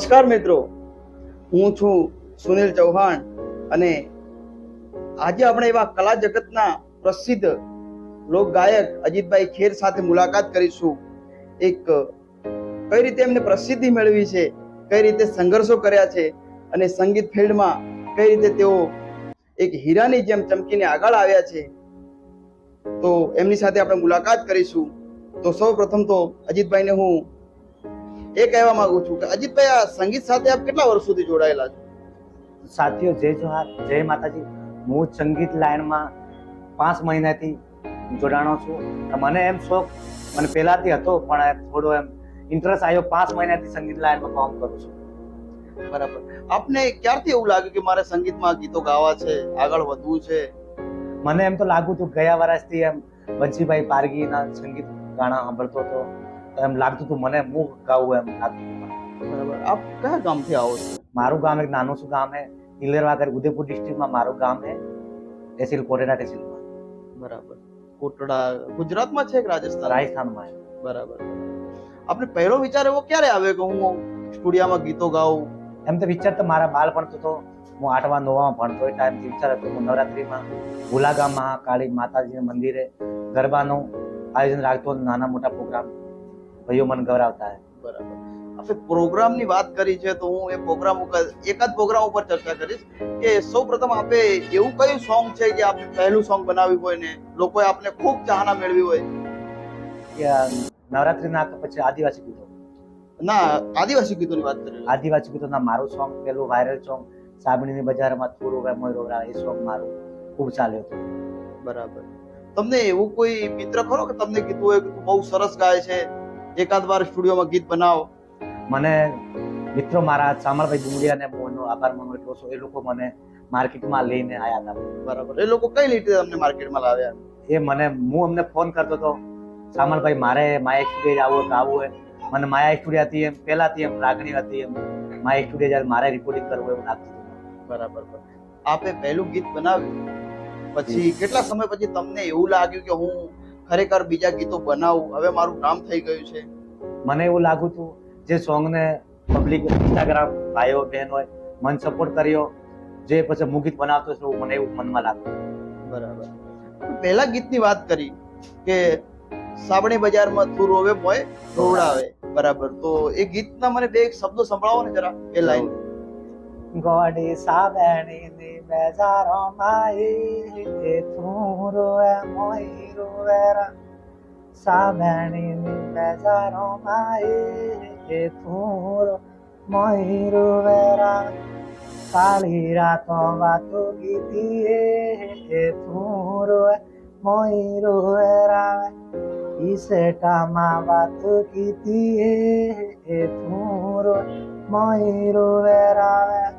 નમસ્કાર મિત્રો. હું છું સુનિલ ચૌહાણ અને આજે આપણે એવા કલા જગતના પ્રસિદ્ધ લોક ગાયક અજીતભાઈ ખેર સાથે મુલાકાત કરીશું. એક, કઈ રીતે એમને પ્રસિદ્ધિ મેળવી છે, કઈ રીતે સંઘર્ષો કર્યા છે અને સંગીત ફિલ્ડમાં કઈ રીતે તેઓ એક હીરાની જેમ ચમકીને આગળ આવ્યા છે. તો એમની સાથે આપણે મુલાકાત કરીશું. તો સૌ પ્રથમ તો અજીતભાઈને હું એ કહેવા માંગુ છું કે અજીતભાઈ આ સંગીત સાથે આપ કેટલા વર્ષોથી જોડાયેલા છો? સાથીઓ જય જોહાર જય માતાજી. હું સંગીત લાઈનમાં પાંચ મહિનાથી જોડાણો છું. મને એમ શોખ મને પહેલાથી હતો પણ થોડો એમ ઇન્ટરેસ્ટ આવ્યો પાંચ મહિનાથી સંગીત લાઈનમાં કામ કરું છું. બરાબર. આપને ક્યારથી એવું લાગ્યું કે મારે સંગીતમાં ગીતો ગાવા છે આગળ વધવું છે? મને એમ તો લાગુ હતું ગયા વર્ષથી એમ બંસીભાઈ પારગીના સંગીત ગાણા સાંભળતો હતો. તો એમ લાગતું હતું મને હું ગાવું એમ લાગતું હતું બરાબર. આપ કયા ગામથી આવો છો? મારું ગામ એક નાનું શું ગામ હે? ઇલેરવા કરી ઉદયપુર ડિસ્ટ્રિક્ટમાં મારું ગામ હે તહેસીલ કોટેડા તહેસીલમાં બરાબર. કોટડા ગુજરાતમાં છે કે રાજસ્થાન? રાજસ્થાનમાં. બરાબર. આપને પહેલો વિચાર એવો ક્યારે આવ્યો કે હું સ્ટુડિયામાં ગીતો ગાઉં? એમ તો વિચાર તો મારા બાળપણ તો હું આઠમા નવમાં ભણતો એ ટાઈમથી વિચાર હતો હું નવરાત્રિમાં ભુલા ગામમાં કાળી માતાજીના મંદિરે ગરબાનું આયોજન રાખતો નાના મોટા પ્રોગ્રામ ભાઈઓ મને ગૌરવતા હે. બરાબર. આપણે પ્રોગ્રામની વાત કરી છે તો હું એ પ્રોગ્રામ ઉપર એકાદ પ્રોગ્રામ ઉપર ચર્ચા કરીશ કે સૌ પ્રથમ આપે એવું કયું સોંગ છે કે આપણે પહેલું સોંગ બનાવ્યું હોય ને લોકોએ આપને ખૂબ ચાહના મેળવી હોય? નવરાત્રી ના પછી આદિવાસી ગીતો. ના આદિવાસી ગીતોની વાત કરી આદિવાસી ગીતો ના મારું સોંગ પેલું વાયરલ સોંગ સાબણીની બજારમાં થોડું વે મોય રોવરા એ સોંગ મારું ખૂબ ચાલ્યો હતો. બરાબર. તમને એવું કોઈ મિત્ર ખરો કે તમને કીધું હોય કે તું બહુ સરસ ગાય છે? એકાદ વાર સ્ટુડિયોમાં ગીત બનાવ. મને મિત્રો મારા શામળભાઈ ડુંગળીયાને હું મોહનનો આભાર માનું એટલો છો. એ લોકો મને માર્કેટમાં લઈને આવ્યા હતા. બરાબર. એ લોકો કઈ રીતે તમને માર્કેટમાં લાવ્યા? એ મને હું અમને ફોન કરતો હતો. શામળભાઈ મારે માયા સ્ટુડિયો આવું આવું હોય. મને માયા સ્ટુડિયો હતી એમ પહેલાથી એમ લાગણી હતી એમ. માયા સ્ટુડિયો જ્યારે મારે રિપોર્ટિંગ કરવું એવું લાગતું બરાબર આપે પહેલું ગીત બનાવ્યું. પછી કેટલા સમય પછી તમને એવું લાગ્યું કે હું ખરેખર બીજા ગીતો બનાવું? હવે મારું નામ થઈ ગયું છે. મને એવું લાગુ હતું જે સોંગને પબ્લિક ઇન્સ્ટાગ્રામ ભાઈઓ બહેન હોય મન સપોર્ટ કર્યો જે પછી હું ગીત બનાવતો છું મને એવું મનમાં લાગતું બરાબર. પહેલા ગીતની વાત કરી કે સાબણી બજારમાં તું રોવે મોય રોવડાવે. બરાબર. તો એ ગીતના મને બે એક શબ્દો સંભળાવો ને જરા એ લાઈન ગોડી સાબેણીની બેજારોમાં એ તું રોવે મોય રોવેરા સાબેણીની બેજારોમાં એ તું રો મોય રોવેરા કાળી રાતો વાતો કીધી એ તું રોવે મોય રોવેરા ઈસેટામાં વાતો કીધી એ તું રો મોય રોવેરા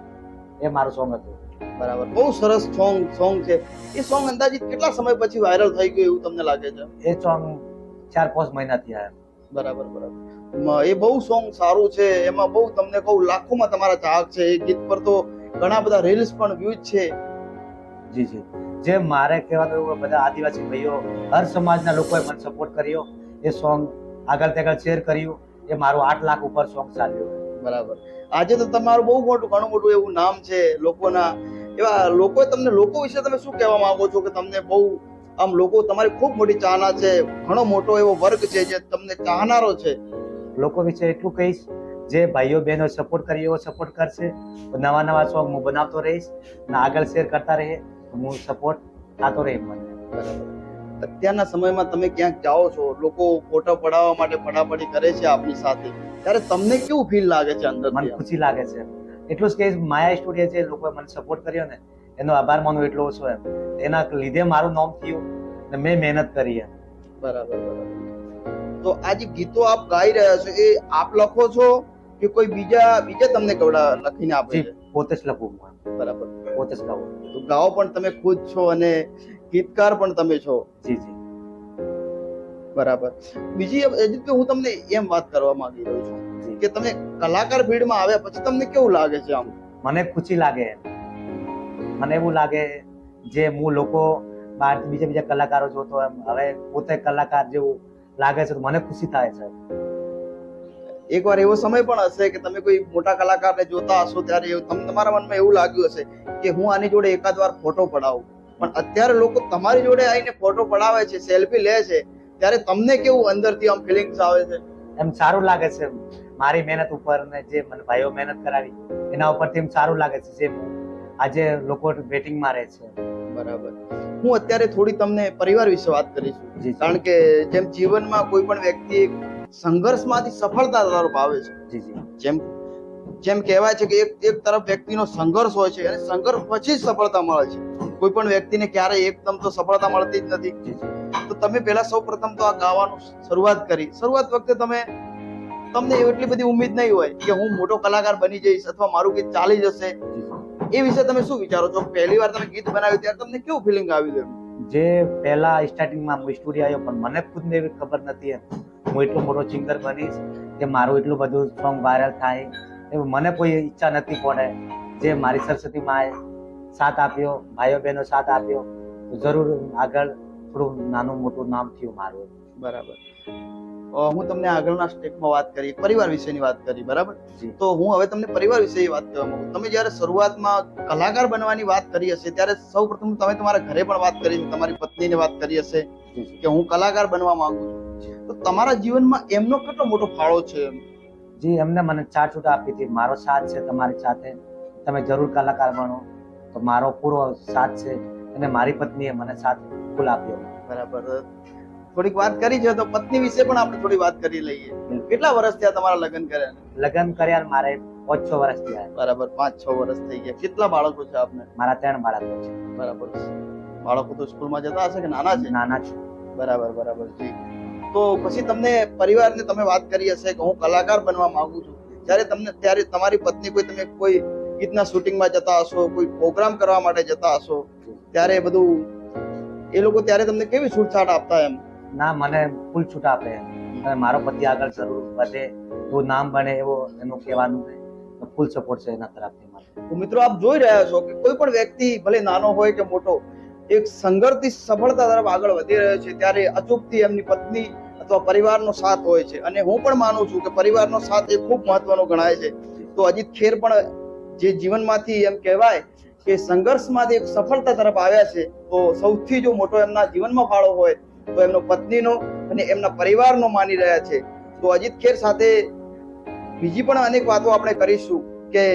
એ મારું સોંગ હતું. બરાબર. બહુ સરસ સોંગ સોંગ છે. એ સોંગ અંદાજિત કેટલા સમય પછી વાયરલ થઈ ગયું એવું તમને લાગે છે? એ સોંગ ચાર પાંચ મહિનાથી આવ્યા બરાબર બરાબર. એ બહુ સોંગ સારું છે. એમાં બહુ તમને કહું લાખોમાં તમારા ચાહક છે. એ ગીત પર તો ઘણા બધા રીલ્સ પણ વ્યૂઝ છે. જી જી. જે મારે કહેવાનું એવું બધા આદિવાસી ભાઈઓ હર સમાજના લોકોએ મને સપોર્ટ કર્યો. એ સોંગ આગળ આગળ શેર કર્યું. એ મારું આઠ લાખ ઉપર સોંગ ચાલ્યું. બરાબર. આજે તો તમારું બહુ મોટું ઘણું મોટું એવું નામ છે લોકોના. એવા લોકો તમને લોકો વિશે તમે શું કહેવા માંગો છો કે તમને બહુ આમ લોકો તમારી ખૂબ મોટી ચાહના છે ઘણો મોટો એવો વર્ગ છે જે તમને ચાહનારો છે? લોકો વિશે એટલું કહીશ જે ભાઈઓ બહેનો સપોર્ટ કરી એવો સપોર્ટ કરશે નવા નવા સોંગ હું બનાવતો રહીશ ને આગળ શેર કરતા રહે હું સપોર્ટ થતો રહે મને. બરાબર. અત્યારના સમયમાં તમે ક્યાંક જાઓ છો લોકો ફોટો પડાવવા માટે પડાપડી કરે છે આપની સાથે ત્યારે તમને કેવું ફીલ લાગે છે અંદર મને ખુશી લાગે છે. એટલું જ કે માયા સ્ટુડિયો જે લોકોએ મને સપોર્ટ કર્યો ને એનો આભાર માનું એટલો ઓછો એમ. એના લીધે મારું નામ થયું ને મેં મહેનત કરી એમ. બરાબર બરાબર. તો આ જે ગીતો આપ ગાઈ રહ્યા છો એ આપ લખો છો કે કોઈ બીજા બીજા તમને કવડા લખીને આપે છે? પોતે જ લખું બરાબર. પોતે જ ગાઉં. તો ગાઓ પણ તમે ખુદ છો અને ગીતકાર પણ તમે છો. જી જી. બરાબર. બીજી અજીતભાઈ હું તમને એમ વાત કરવા માંગી રહ્યો છું કે તમે કલાકાર ફીલ્ડમાં આવ્યા પછી તમને કેવું લાગે છે આમ? મને ખુશી લાગે. મને એવું લાગે જે હું લોકો બહાર બીજા બીજા કલાકારો જોતો એમ હવે પોતે કલાકાર જેવું લાગે છે તો મને ખુશી થાય છે. એકવાર એવો સમય પણ હશે કે તમે કોઈ મોટા કલાકારને જોતા હશો ત્યારે એવું તમ તમારા મનમાં એવું લાગ્યું હશે કે હું આની જોડે એકાદ વાર ફોટો પડાવું. પણ અત્યારે લોકો તમારી જોડે આવીને ફોટો પડાવે છે સેલ્ફી લે છે ત્યારે તમને કેવું અંદરથી આમ ફિલિંગ્સ આવે છે? એમ સારું લાગે છે મારી મહેનત ઉપર ને જે મને ભાઈઓ મહેનત કરાવી એના ઉપરથી એમ સારું લાગે છે જે આજે લોકો વેટિંગમાં રહે છે. બરાબર. હું અત્યારે થોડી તમને પરિવાર વિશે વાત કરીશું. કારણ કે જેમ જીવનમાં કોઈ પણ વ્યક્તિ સંઘર્ષમાંથી સફળતા તરફ આવે છે. જેમ જેમ કહેવાય છે કે એક એક તરફ વ્યક્તિનો સંઘર્ષ હોય છે અને સંઘર્ષ પછી જ સફળતા મળે છે. કોઈ પણ વ્યક્તિને ક્યારેય એકદમ તો સફળતા મળતી જ નથી. તો તમે પહેલા સૌ પ્રથમ તો આ ગાવાનું શરૂઆત કરી. શરૂઆત વખતે તમે તમને એટલી બધી ઉમ્મીદ નહીં હોય કે હું મોટો કલાકાર બની જઈશ અથવા મારું ગીત ચાલી જશે. એ વિશે તમે શું વિચારો છો? પહેલી વાર તમે ગીત બનાવ્યું ત્યારે તમને કેવું ફિલિંગ આવ્યું હતું જે પહેલા સ્ટાર્ટિંગમાં હું સ્ટુડિયો આવ્યો પણ મને ખુદને એવી ખબર નથી એમ. હું એટલો મોટો સિંગર બનીશ કે મારું એટલું બધું સોંગ વાયરલ થાય. એવું મને કોઈ ઈચ્છા નથી પડે. જે મારી સરસ્વતી માએ સાથ આપ્યો ભાઈઓ બહેનો સાથ આપ્યો જરૂર આગળ થોડું નાનું મોટું નામ થયું મારું. બરાબર. હું તમને આગળના સ્ટેપમાં વાત કરી પરિવાર વિશેની વાત કરી બરાબર? તો હું હવે તમને પરિવાર વિશે વાત કરવા માંગુ. તમે જ્યારે શરૂઆતમાં કલાકાર બનવાની વાત કરી હશે ત્યારે સૌ પ્રથમ તમે તમારા ઘરે પણ વાત કરી તમારી પત્નીને વાત કરી હશે કે હું કલાકાર બનવા માંગુ છું. તો તમારા જીવનમાં એમનો કેટલો મોટો ફાળો છે? જી એમને મને ચાર છૂટ આપી હતી. મારો સાથ છે તમારી સાથે. તમે જરૂર કલાકાર બનો. તો મારો પૂરો સાથ છે અને મારી પત્નીએ મને સાથ ફૂલ આપ્યો. બરાબર. થોડીક વાત કરી છે તો પત્ની વિશે પણ આપણે થોડી વાત કરી લઈએ. કેટલા વર્ષ થયા તમારા લગ્ન કર્યા? લગ્ન કર્યા મારે પાંચ છ વર્ષ થયા. બરાબર પાંચ છ વર્ષ થઈ ગયા. કેટલા બાળકો છે આપને? મારા ત્રણ બાળકો છે. બરાબર. બાળકો તો સ્કૂલમાં જતા હશે કે નાના છે? નાના છે. બરાબર બરાબર. જી. તો પછી તમને પરિવારને તમે વાત કરી હશે કે હું કલાકાર બનવા માંગુ છું. જ્યારે તમને ત્યારે તમારી પત્ની કોઈ તમે કોઈ ગીતના શૂટિંગમાં જતા હશો કોઈ પ્રોગ્રામ કરવા માટે જતા હશો ત્યારે બધું એ લોકો ત્યારે તમને કેવી છૂટછાટ આપતા એમ? ના મને ફૂલ છૂટ આપે અને મારો પતિ આગળ જરૂર વધે એવું નામ બને એવો એનું કહેવાનું ફૂલ સપોર્ટ છે એના તરફથી મારે તો મિત્રો આપ જોઈ રહ્યા છો કે કોઈ પણ વ્યક્તિ ભલે નાનો હોય કે મોટો એક સંઘર્ષથી સફળતા તરફ આગળ વધી રહ્યો છે ત્યારે અચૂકથી એમની પત્ની અથવા પરિવારનો સાથ હોય છે. અને હું પણ માનું છું કે પરિવારનો સાથ એ ખૂબ મહત્વનો ગણાય છે. તો અજીત ખેર પણ જે જીવનમાંથી એમ કહેવાય કે સંઘર્ષમાંથી એક સફળતા તરફ આવ્યા છે તો સૌથી જો મોટો એમના જીવનમાં ફાળો હોય તો એમનો પત્નીનો અને એમના પરિવારનો માની રહ્યા છે. તો અજીત ખેર સાથે બીજી પણ અનેક વાતો આપણે કરીશું કે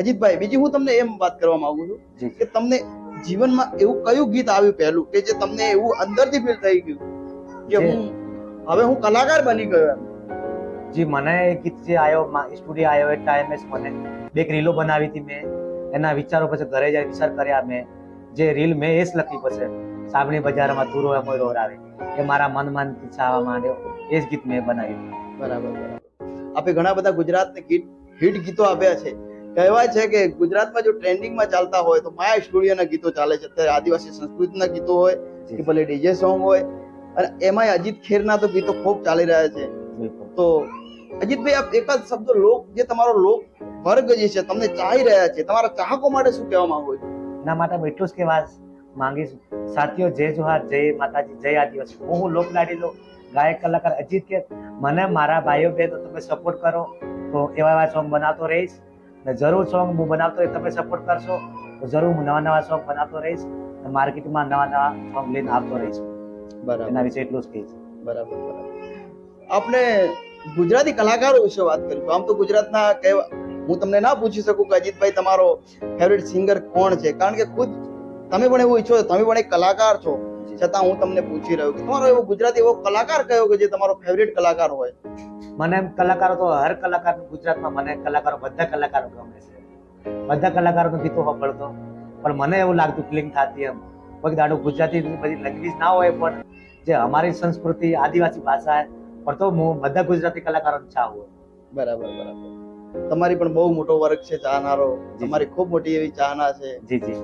અજીતભાઈ બીજી હું તમને એમ વાત કરવા માંગુ છું કે તમને જીવનમાં એવું કયું ગીત આવ્યું પહેલું કે જે તમને એવું અંદરથી ફીલ થઈ ગયું કે હું હવે હું કલાકાર બની ગયો એમ? જી મને એ ગીત જે આવ્યો સ્ટુડિયો આવ્યો એ ટાઈમે મને. એક રીલો બનાવી હતી મેં. એના વિચારો પછી ઘરે જઈ વિચાર કર્યા મેં. જે રીલ મેં એ જ લખી પછી સાબણી બજારમાં તુરો એમ રોરાવે એ મારા મનમાં ઈચ્છાવા માંડ્યો. એ જ ગીત મેં બનાવ્યું. બરાબર બરાબર. આપે ઘણા બધા ગુજરાતને ગીત હિટ ગીતો આપ્યા છે. કહેવાય છે કે ગુજરાતમાં જો ટ્રેન્ડિંગમાં ચાલતા હોય તો માયા સ્ટુડિયોના ગીતો ચાલે છે. અત્યારે આદિવાસી સંસ્કૃતિના ગીતો હોય કે ભલે ડીજે સોંગ હોય. અને એમાંય અજીત ખેરના તો ગીતો ખૂબ ચાલી રહ્યા છે. તો અજીતભાઈ આપ એકાદ શબ્દ લોક જે તમારો લોક વર્ગ જે છે તમને ચાહી રહ્યા છે તમારા ચાહકો માટે શું કહેવા માંગો છો? એના માટે હું એટલું જ કહેવા માંગીશ. સાથીઓ જય જોહાર જય માતાજી જય આદિવાસી. હું હું લોકલાડીલો ગાયક કલાકાર અજીત કે મને મારા ભાઈઓ બહેનો તમે સપોર્ટ કરો. તો એવા એવા સોંગ બનાવતો રહીશ. ને જરૂર સોંગ હું બનાવતો રહીશ તમે સપોર્ટ કરશો. તો જરૂર હું નવા નવા સોંગ બનાવતો રહીશ માર્કેટમાં નવા નવા સોંગ લઈને આવતો રહીશ. બરાબર. એના વિશે એટલું જ કહીશ. બરાબર બરાબર. આપણે ગુજરાતી કલાકારો વિશે વાત કરીશું આમ તો ગુજરાતના કહેવા, હું તમને ના પૂછી શકું કે અજીતભાઈ તમારો ફેવરિટ સિંગર કોણ છે? કારણ કે ખુદ તમે પણ એવું ઈચ્છો છો, તમે પણ એક કલાકાર છો. છતાં હું તમને પૂછી રહ્યો કે તમારો એવો ગુજરાતી એવો કલાકાર કયો કે જે તમારો ફેવરિટ કલાકાર હોય? મને કલાકારો તો હર કલાકાર ગુજરાતમાં મને કલાકારો બધા કલાકારો ગમે છે. બધા કલાકારોનું ગીતો સાંભળતો. પણ મને એવું લાગતું ફિલિંગ થતી એમ. કોઈ દાડો ગુજરાતી બધી લેંગ્વેજ ના હોય પણ જે અમારી સંસ્કૃતિ, આદિવાસી ભાષા પણ તો હું બધા ગુજરાતી કલાકારોને હોય. બરાબર બરાબર. તમારી પણ બહુ મોટો વર્ગ છે ચાહનારો. તમારી ખૂબ મોટી એવી ચાહના છે. જી જી.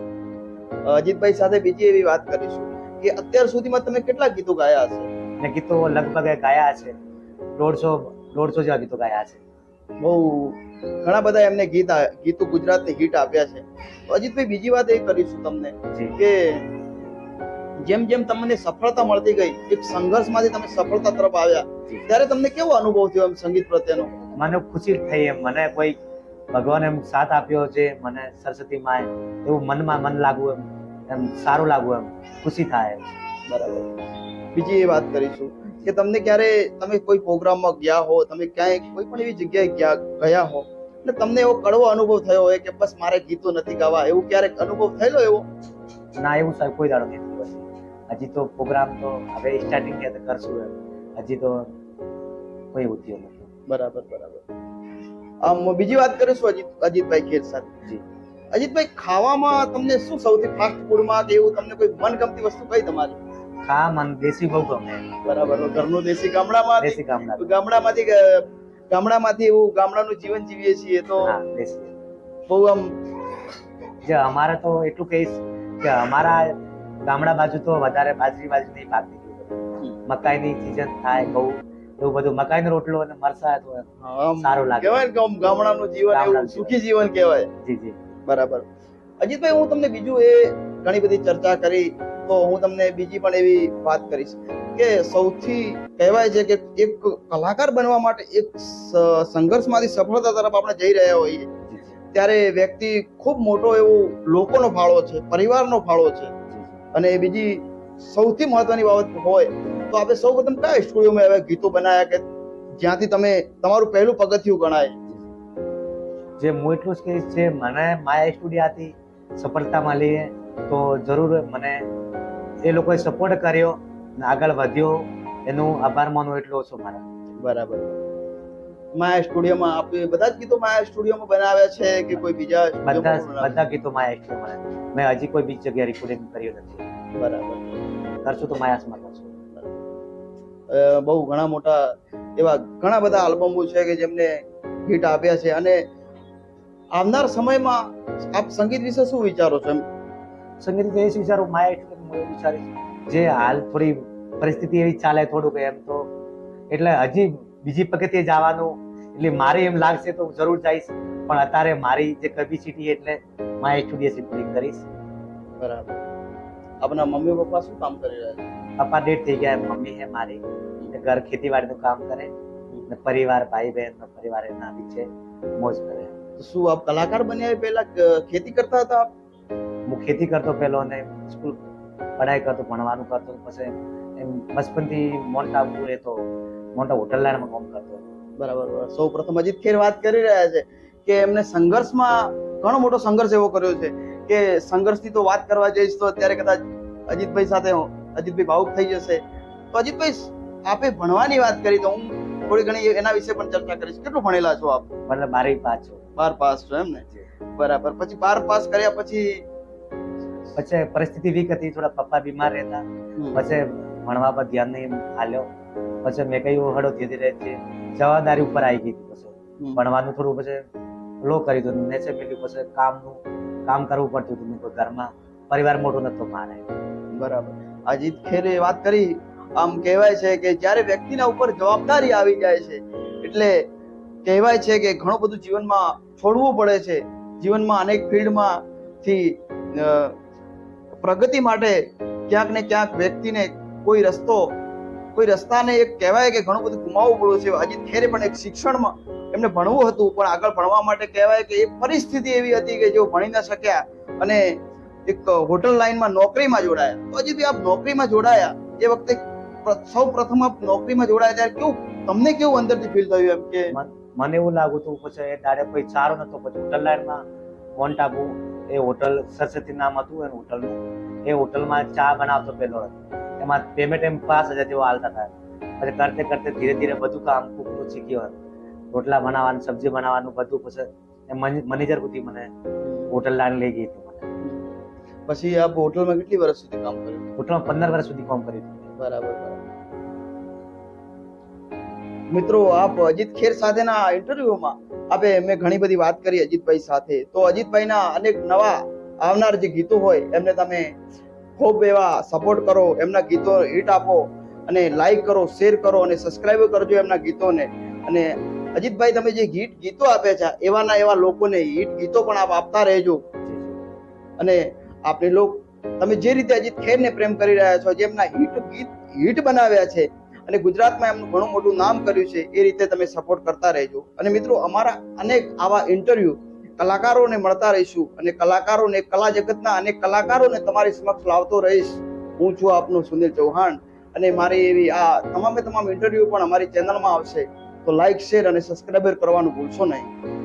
અજીતભાઈ સાથે બીજી એવી વાત કરીશું કે અત્યાર સુધીમાં તમે કેટલા ગીતો ગાયા છે ને ગીતો લગભગ ગાયા છે. દોઢસો દોઢસો જેવા ગીતો ગાયા છે. બહુ ઘણા બધા એમને ગીત ગીતો ગુજરાતને હિટ આપ્યા છે. તો અજીતભાઈ બીજી વાત એ કરીશું તમને કે જેમ જેમ તમને સફળતા મળતી ગઈ એક સંઘર્ષમાંથી તમે સફળતા તરફ આવ્યા. ત્યારે તમને કેવો અનુભવ થયો એમ સંગીત પ્રત્યેનો? મને ખુશી થઈ એમ. મને કોઈ ભગવાન એમ સાથ આપ્યો છે મને સરસ્વતી માએ એવું મનમાં મન લાગવું એમ એમ સારું લાગવું એમ ખુશી થાય એમ. બરાબર. બીજી એ વાત કરીશું કે તમને ક્યારે તમે કોઈ પ્રોગ્રામમાં ગયા હો તમે ક્યાંય કોઈ પણ એવી જગ્યાએ ગયા ગયા હો એટલે તમને એવો કડવો અનુભવ થયો હોય કે બસ મારે ગીતો નથી ગાવા એવું ક્યારેક અનુભવ થયેલો એવો? ના એવું કોઈ દાડો નથી હજી તો પ્રોગ્રામ તો હવે સ્ટાર્ટિંગ છે કરશું એમ. હજી તો કોઈ ઉઠ્યો નથી. બરાબર બરાબર. આમ બીજી વાત કરીશું અજીત અજીતભાઈ ખેર સાથે. જી. અજીતભાઈ ખાવામાં તમને શું સૌથી ફાસ્ટ ફૂડમાં કે એવું તમને કોઈ મનગમતી વસ્તુ કઈ તમારી? ખા મન દેશી બહુ ગમે. બરાબર ઘરનું દેશી ગામડામાં દેશી ગામડા ગામડામાંથી ગામડામાંથી એવું ગામડાનું જીવન જીવીએ છીએ તો બહુ આમ જે અમારે તો એટલું કહીશ કે અમારા ગામડા બાજુ તો વધારે બાજરી બાજરી નહીં પાકતી. મકાઈની સિઝન થાય બહુ એવું બધું. મકાઈનો રોટલો અને મરસા તો સારું લાગે. કહેવાય ને કે ગામડાનું જીવન એવું સુખી જીવન કહેવાય. જી જી. બરાબર. અજીતભાઈ હું તમને બીજું એ ઘણી બધી ચર્ચા કરી તો હું તમને બીજી પણ એવી વાત કરીશ કે સૌથી કહેવાય છે કે એક કલાકાર બનવા માટે એક સંઘર્ષમાંથી સફળતા તરફ આપણે જઈ રહ્યા હોઈએ. ત્યારે વ્યક્તિ ખૂબ મોટો એવો લોકોનો ફાળો છે પરિવારનો ફાળો છે. અને બીજી સૌથી મહત્વની બાબત હોય તો આપણે સૌ પ્રથમ કયા સ્ટુડિયોમાં એવા ગીતો બનાવ્યા કે જ્યાંથી તમે તમારું પહેલું પગથિયું ગણાય? જે હું એટલું જ કહીશ છે મને માયા સ્ટુડિયાથી સફળતા મળી તો જરૂર મને એ લોકોએ સપોર્ટ કર્યો અને આગળ વધ્યો. એનું આભાર માનું એટલો ઓછો મારા. બરાબર. માયા સ્ટુડિયોમાં આપણે બધા જ ગીતો માયા સ્ટુડિયોમાં બનાવ્યા છે કે કોઈ બીજા બધા બધા ગીતો માયા સ્ટુડિયોમાં મેં હજી કોઈ બીજી જગ્યાએ રેકોર્ડિંગ કર્યું નથી. બરાબર. કરશું તો માયાસમાં કરશું. અ, બહુ ઘણા મોટા એવા ઘણા બધા આલ્બમો છે કે જેમને હિટ આપ્યા છે. અને આવનાર સમયમાં આપ સંગીત વિશે શું વિચારો છો એમ? સંગીત એ જ વિચારું. માયા સ્ટુડિયો હું એવું વિચારીશ જે હાલ થોડી પરિસ્થિતિ એવી ચાલે થોડુંક એમ તો. એટલે હજી બીજી પગથિયે જવાનું એટલે મારે એમ લાગશે તો હું જરૂર જઈશ. પણ અત્યારે મારી જે કેપેસિટી એટલે માય સ્ટુડિયો સિમ્પલી કરીશ. બરાબર. આપના મમ્મી પપ્પા શું કામ કરી રહ્યા છે? પપ્પા ડેટ થઈ ગયા મમ્મી છે મારી. ઘર ખેતીવાડીનું કામ કરે. ને પરિવાર ભાઈ બહેન નો પરિવાર એના છે. મોજ કરે. તો શું આપ કલાકાર બન્યા પહેલા ખેતી કરતા હતા આપ? હું ખેતી કરતો પેલો અને સ્કૂલ પઢાઈ કરતો ભણવાનું કરતો પછી એમ બચપનથી મોટા આબુ રહેતો મોટા હોટલ લાઈનમાં કામ કરતો. બરાબર. સૌ પ્રથમ અજીત ખેર વાત કરી રહ્યા છે કે એમને સંઘર્ષમાં ઘણો મોટો સંઘર્ષ એવો કર્યો છે. કે સંઘર્ષની તો વાત કરવા જઈશ તો અત્યારે કદાચ અજીતભાઈ સાથે અજીતભાઈ ભાવુક થઈ જશે. તો અજીતભાઈ આપે ભણવાની વાત કરી તો હું થોડી ઘણી એના વિશે પણ ચર્ચા કરીશ. કેટલું ભણેલા છો આપ? મતલબ બારે પાછો બાર પાસ છો એમ ને? બરાબર. પછી બાર પાસ કર્યા પછી? પછી પરિસ્થિતિ વીક હતી થોડા પપ્પા બીમાર રહેતા. પછી ભણવા પર ધ્યાન નહીં હાલ્યો પછી મેં કહ્યું હળો ધીરે ધીરે છે જવાબદારી ઉપર આવી ગઈ હતી. પછી ભણવાનું થોડું પછી લો કરી દીધું. છે પેલું પછી કામનું કામ કરવું પડતું હતું. કોઈ ઘરમાં પરિવાર મોટો નતો મારે બરાબર. અજીત ખેરે વાત કરી. આમ કહેવાય છે કે જ્યારે વ્યક્તિના ઉપર જવાબદારી આવી જાય છે, એટલે કહેવાય છે કે ઘણું બધું જીવનમાં છોડવું પડે છે. જીવનમાં અનેક ફિલ્ડમાં થી પ્રગતિ માટે ક્યાંક ને ક્યાંક વ્યક્તિને કોઈ રસ્તો કોઈ રસ્તાને એક કહેવાય કે ઘણું બધું ગુમાવવું પડ્યું છે. અજીત ખેરે પણ એક શિક્ષણમાં એમને ભણવું હતું, પણ આગળ ભણવા માટે કહેવાય કે એક પરિસ્થિતિ એવી હતી કે જેઓ ભણી ન શક્યા અને એક હોટલ લાઈનમાં નોકરીમાં જોડાયા. તો બી આપ નોકરીમાં જોડાયા. એ વખતે સૌ પ્રથમ આપ નોકરીમાં જોડાયા ત્યારે કેવું, તમને કેવું અંદરથી ફીલ થયું એમ કે મને એવું લાગુ હતું, પછી એ દાડે કોઈ સારો નતો, પછી હોટલ લાઈનમાં મોન્ટ આબુ એ હોટલ સરસ્વતી નામ હતું એ હોટલનું, એ હોટલમાં ચા બનાવતો પેલો એમાં પેમેન્ટ એમ પાંચ હજાર જેવો હાલતા હતા. પછી કરતે કરતે ધીરે ધીરે બધું કામ કૂકનું શીખ્યો રોટલા બનાવવાનું સબ્જી બનાવવાનું બધું પછી મેનેજર સુધી મને હોટલ લાઈન લઈ ગઈ હતી મને. પછી આપ હોટલમાં કેટલી વર્ષ સુધી કામ કર્યું? હોટલમાં પંદર વર્ષ સુધી કામ કર્યું બરાબર બરાબર. મિત્રો આપ અજીત ખેર સાથેના ઇન્ટરવ્યુમાં આપે મેં ઘણી બધી વાત કરી અજીતભાઈ સાથે. તો અજીતભાઈના અનેક નવા આવનાર જે ગીતો હોય એમને તમે ખૂબ એવા સપોર્ટ કરો, એમના ગીતો હિટ આપો અને લાઈક કરો શેર કરો અને સબસ્ક્રાઈબ કરજો એમના ગીતોને અને અજીતભાઈ, તમે જે ગીત, ગીતો આપે છે, એવાના એવા લોકોને હિટ ગીતો પણ આપ આપતા રહેજો. અને આપણે લોક, તમે જે રીતે અજીત ખેરને પ્રેમ કરી રહ્યા છો જેમના હિટ ગીત હિટ બનાવ્યા છે, અને ગુજરાતમાં એમનું ઘણું મોટું નામ કર્યું છે, એ રીતે તમે સપોર્ટ કરતા રહેજો અને મિત્રો, અમારા અનેક આવા ઇન્ટરવ્યુ કલાકારોને મળતા રહીશું અને કલાકારોને કલા જગતના અનેક કલાકારોને તમારી સમક્ષ લાવતો રહીશ. હું છું આપનો સુનિલ ચૌહાણ અને મારી એવી આ તમામે તમામ ઇન્ટરવ્યુ પણ અમારી ચેનલમાં આવશે. તો લાઈક શેર અને સબસ્ક્રાઈબર કરવાનું ભૂલશો નહીં.